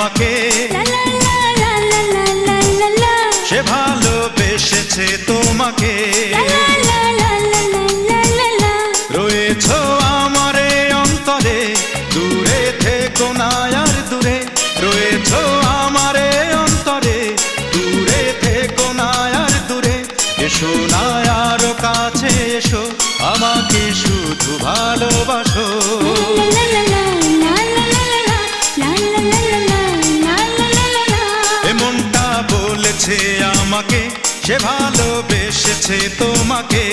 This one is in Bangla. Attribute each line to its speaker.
Speaker 1: আমাকে সে ভালোবেসেছে তোমাকে। রয়েছ আমার অন্তরে, দূরে থেকো না আর দূরে। রয়েছ আমারে অন্তরে, দূরে থেকো না আর দূরে। এসো না আরও কাছে, এসো, আমাকে শুধু ভালোবাসো। বলেছে আমাকে সে ভালোবেসেছে তোমাকে।